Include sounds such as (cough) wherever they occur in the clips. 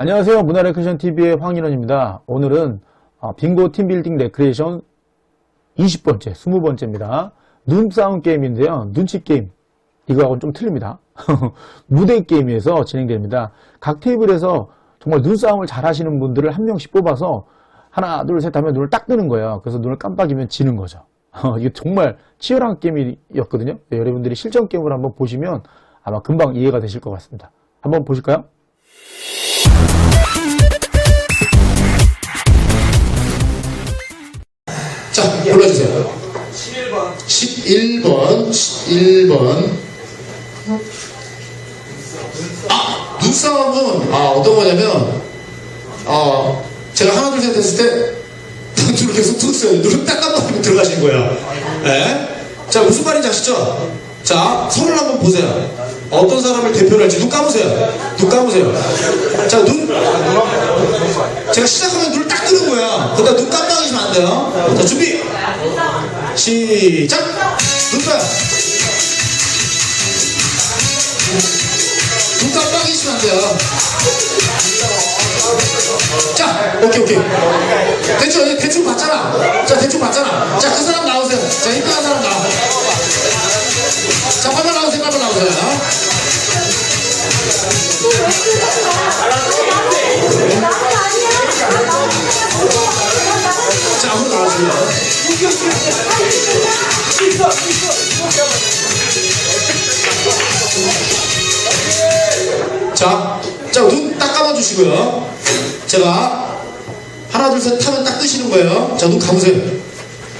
안녕하세요. 문화 레크레이션TV의 황인원입니다. 오늘은 어, 빙고 팀빌딩 레크레이션 20번째, 20번째입니다. 눈싸움 게임인데요. 눈치 게임. 이거하고는 좀 틀립니다. (laughs) 무대 게임에서 진행됩니다. 각 테이블에서 정말 눈싸움을 잘 하시는 분들을 한 명씩 뽑아서 하나, 둘, 셋 하면 눈을 딱 뜨는 거예요. 그래서 눈을 깜빡이면 지는 거죠. (laughs) 이게 정말 치열한 게임이었거든요. 네, 여러분들이 실전 게임을 한번 보시면 아마 금방 이해가 되실 것 같습니다. 한번 보실까요? 자, 골라주세요. 11번. 11번. 11번. 아, 눈싸움은, 아, 어떤 거냐면, 어, 제가 하나, 둘, 셋 했을 때, (laughs) 눈을 계속 뜨었어요. 눈을 딱 감아보고 들어가신 거야. 예? 자, 무슨 말인지 아시죠? 자, 손을 한번 보세요. 어떤 사람을 대표로 할지 눈 감으세요. 눈 감으세요. 자, 눈, 제가 시작하면 눈을 딱 뜨는 거야. 그러다 눈 깜빡이시면 안 돼요. 자, 준비. 시작. 눈 떠요. 눈 깜빡이시면 안 돼요. 자, 오케이, 오케이. 대충, 대충 봤잖아. 자, 대충 봤잖아. 자, 그 사람 나오세요. 자, 이쁘한 사람 나와. 자, 빨리 나오세요, 빨리 나오세요. 자, 아무도 나와주세요. 자, 자, 눈 딱 감아주시고요. 제가 하나, 둘, 셋 하면 딱 뜨시는 거예요. 자, 눈 감으세요.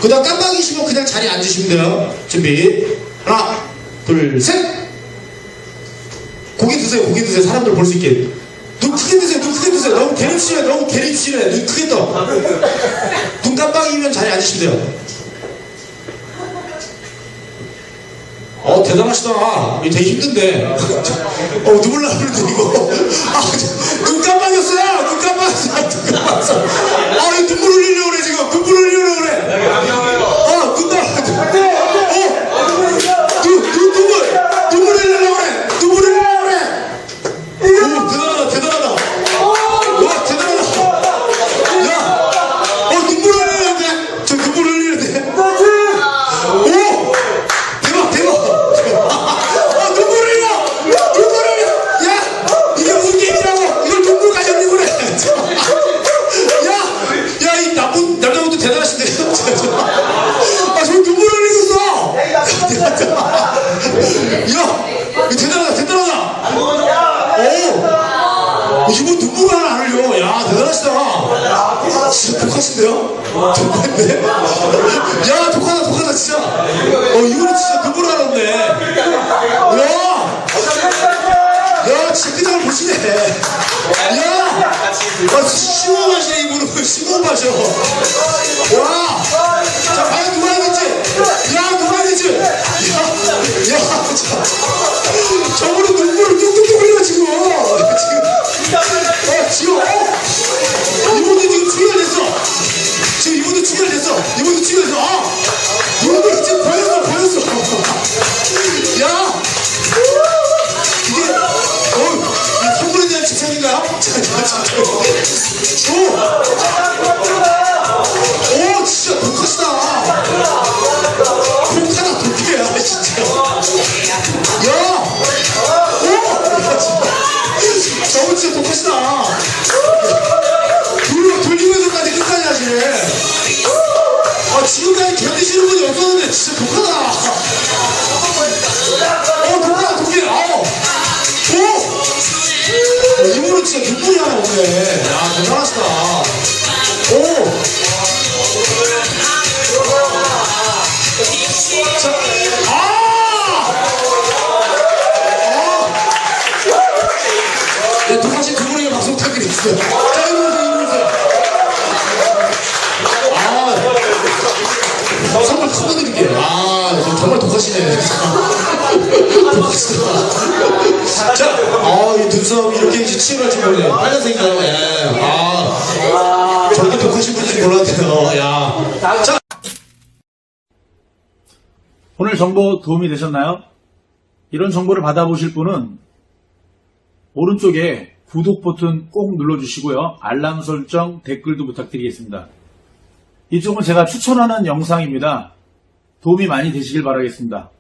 그 다음 깜빡이시면 그냥 자리에 앉으시면 돼요. 준비. 하나, 둘, 셋. 고개 드세요, 고개 드세요. 사람들 볼 수 있게. 눈 크게 드세요, 눈 크게 드세요. 너무 개립시네, 너무 개립시네. 눈 크게 떠. 눈 깜빡이면 자리에 앉으시면 돼요. 어 대단하시다. 이거 되게 힘든데. (laughs) 어 눈물 나는데 이거. 아 눈 깜빡였 야! 대단하다, 대단하다! 오! 이분 눈물 하나 안 흘려. 야, 대단하시다. 진짜 독하신데요? 독한데? 야, 독하다, 독하다, 진짜. 어, 이분은 진짜 눈물 하나 없네. 야! 야, 진짜 끝장을 보시네. 야! 아, 심호흡하시네, 이분은. 심호흡하셔. 와! 저분은 눈물을 뚝뚝뚝 흘려, 지금. 지금. 어, 지금. 어? 이분도 지금 출혈됐어. 지금 이분도 출혈됐어. 이분도 출혈됐어. 아! 이분도 지금 보였어, 보였어. 야! 이게, 어, 이 성분에 대한 집착인가요? 자, 자, 자, 자. 오! 오, 독하시다. 돌, 돌리면서까지 끝까지 하시네. 아, 지금까지 견디시는 분이 없었는데 진짜 독하다. 어, 독하다, 독해. 오! 어, 이분은 진짜 눈물이 하나 없네. 야, 대단하시다. 이리 오세요. 아. 아, 저 정말 독하시네. 독하시다. 자, 아, 이 눈썹 이렇게 이제 줄 모르네. 빨간색인가요? 예. 아, 저렇게 독하신 분인지 몰랐네요. 야. 자, 오늘 정보 도움이 되셨나요? 이런 정보를 받아보실 분은 오른쪽에 구독 버튼 꼭 눌러주시고요. 알람 설정, 댓글도 부탁드리겠습니다. 이쪽은 제가 추천하는 영상입니다. 도움이 많이 되시길 바라겠습니다.